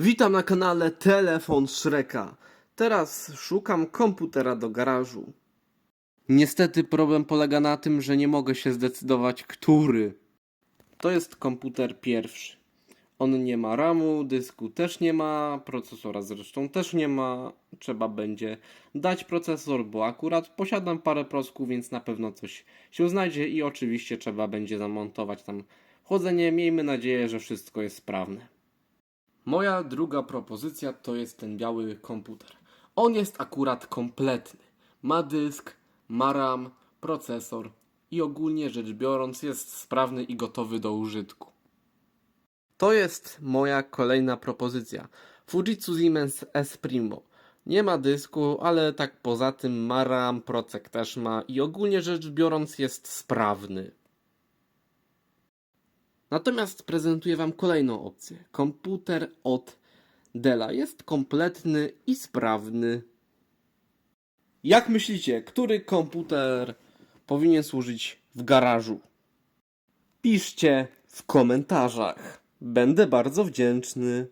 Witam na kanale Telefon Shreka. Teraz szukam komputera do garażu. Niestety problem polega na tym, że nie mogę się zdecydować, który. To jest komputer pierwszy. On nie ma RAMu, dysku też nie ma, procesora zresztą też nie ma. Trzeba będzie dać procesor, bo akurat posiadam parę prosków, więc na pewno coś się znajdzie i oczywiście trzeba będzie zamontować tam chłodzenie. Miejmy nadzieję, że wszystko jest sprawne. Moja druga propozycja to jest ten biały komputer. On jest akurat kompletny. Ma dysk, ma RAM, procesor i ogólnie rzecz biorąc jest sprawny i gotowy do użytku. To jest moja kolejna propozycja. Fujitsu Siemens S Primo. Nie ma dysku, ale tak poza tym ma RAM, procek też ma i ogólnie rzecz biorąc jest sprawny. Natomiast prezentuję Wam kolejną opcję. Komputer od Della jest kompletny i sprawny. Jak myślicie, który komputer powinien służyć w garażu? Piszcie w komentarzach. Będę bardzo wdzięczny.